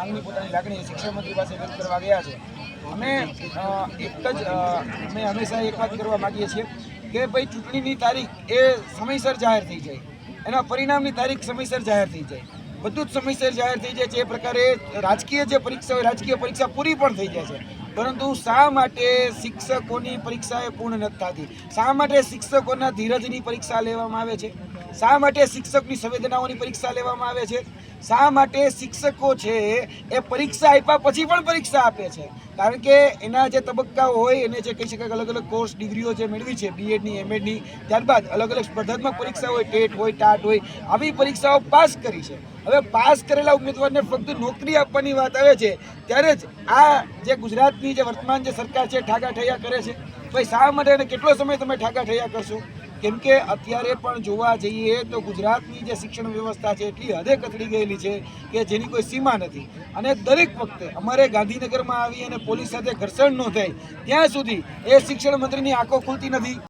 માંગણી પોતાની લાગણી શિક્ષણ મંત્રી પાસે વ્યક્ત કરવા ગયા છે. અમે એક જ અમે હંમેશા એક વાત કરવા માગીએ છીએ કે ભાઈ ચૂંટણીની તારીખ એ સમયસર જાહેર થઈ જાય. એના પરિણામની તારીખ સમયસર જાહેર થઈ જાય. બધું જ સમયસર જાહેર થઈ જાય છે. એ પ્રકારે રાજકીય જે પરીક્ષા હોય, રાજકીય પરીક્ષા પૂરી પણ થઈ જાય છે. પરંતુ શા માટે શિક્ષકોની પરીક્ષા એ પૂર્ણ નથી થતી? શા માટે શિક્ષકોના ધીરજની પરીક્ષા લેવામાં આવે છે? શા માટે શિક્ષકની સંવેદનાઓની પરીક્ષા લેવામાં આવે છે? શા માટે શિક્ષકો છે એ પરીક્ષા આપ્યા પછી પણ પરીક્ષા આપે છે? કારણ કે એના જે તબક્કાઓ હોય, એને જે કહી શકાય અલગ અલગ કોર્સ ડિગ્રીઓ જે મેળવી છે બીએડની એમએડની ત્યારબાદ અલગ અલગ સ્પર્ધાત્મક પરીક્ષા હોય, ટેટ હોય, ટાટ હોય, આવી પરીક્ષાઓ પાસ કરી છે. હવે પાસ કરેલા ઉમેદવારને ફક્ત નોકરી આપવાની વાત આવે છે, ત્યારે જ આ જે ગુજરાતની જે વર્તમાન જે સરકાર છે ઠાગા કરે છે. ભાઈ શા માટે અને કેટલો સમય તમે ઠાગા કરશો? કેમ કે અત્યારે પણ જોવા જઈએ તો ગુજરાતની જે શિક્ષણ વ્યવસ્થા છે એટલી હદે કથળી ગયેલી છે કે જેની કોઈ સીમા નથી. અને દરેક વખતે અમારે ગાંધીનગરમાં આવી અને પોલીસ સાથે ઘર્ષણ ન થાય, ત્યાં સુધી એ શિક્ષણ મંત્રીની આંખો ખુલતી નથી.